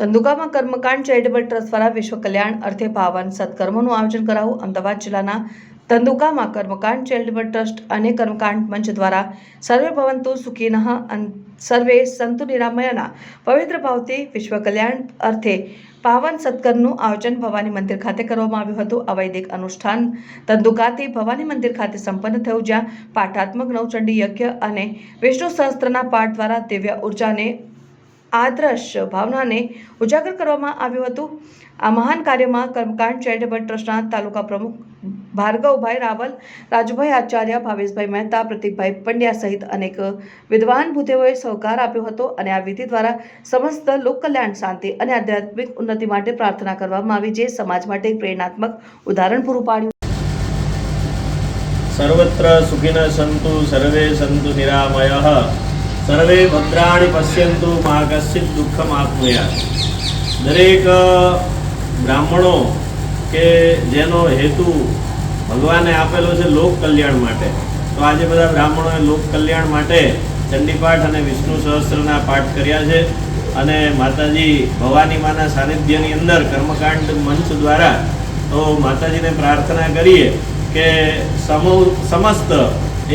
ધંધુકામાં કર્મકાંડ charitable trust દ્વારા વિશ્વ કલ્યાણ અર્થે પાવન સત્કર્મોનું આયોજન કરાવું. અમદાવાદ જિલ્લાના ધંધુકામાં કર્મકાંડ ચેરિટેબલ ટ્રસ્ટ અને કર્મકાંડ મંચ દ્વારા સર્વે ભવંતુ સુખીનઃ સર્વે સંતુ નિરામયના પવિત્ર ભાવથી વિશ્વ કલ્યાણ અર્થે પાવન સત્કર્મનું આયોજન ભવાની મંદિર ખાતે કરવામાં આવ્યું હતું. આ વૈદિક અનુષ્ઠાન ધંધુકાથી ભવાની મંદિર ખાતે સંપન્ન થયું, જ્યાં પાઠાત્મક નવચંડી યજ્ઞ અને વિષ્ણુ સહસ્ત્રના પાઠ દ્વારા દિવ્ય ઉર્જાને આદર્શ ભાવનાને ઉજાગર કરવામાં આવ્યું હતું. આ મહાન કાર્યમાં કર્મકાંડ, ચેરિટેબલ ટ્રસ્ટના તાલુકા પ્રમુખ ભાર્ગવભાઈ રાવલ, રાજુભાઈ આચાર્ય, ભાવેશભાઈ મહેતા, પ્રતિકભાઈ પંડ્યા સહિત અનેક વિદ્વાન ભૂતેઓએ સહકાર આપ્યો હતો અને આ વિધિ દ્વારા સમસ્ત લોકકલ્યાણ શાંતિ અને આધ્યાત્મિક ઉન્નતિ માટે પ્રાર્થના કરવામાં આવી જે સમાજ માટે પ્રેરણાત્મક ઉદાહરણ પૂરું પાડ્યું. સર્વત્ર સુખિન સંતુ, સર્વે સંતુ નિરામયઃ. સર્વે ભદ્રાણી પશ્યંતુ મા કશ્ચિત દુઃખમ આપનુયાત દરેક બ્રાહ્મણો કે જેનો હેતુ ભગવાને આપેલો છે લોક કલ્યાણ માટે, તો આજે બધા બ્રાહ્મણોએ લોક કલ્યાણ માટે ચંડીપાઠ અને વિષ્ણુ સહસ્ત્રના પાઠ કર્યા છે અને માતાજી ભવાની માના સાનિધ્યની અંદર કર્મકાંડ મંચ દ્વારા તો માતાજીને પ્રાર્થના કરીએ કે સમ સમસ્ત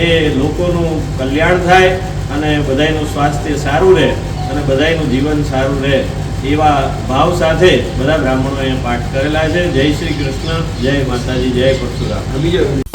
એ લોકોનું કલ્યાણ થાય અને બધાનું સ્વાસ્થ્ય સારું રહે અને બધાનું જીવન સારું રહે, એવા ભાવ સાથે બધા બ્રાહ્મણોએ પાઠ કરેલા છે. જય શ્રી કૃષ્ણ, જય માતાજી, જય પરશુરામ.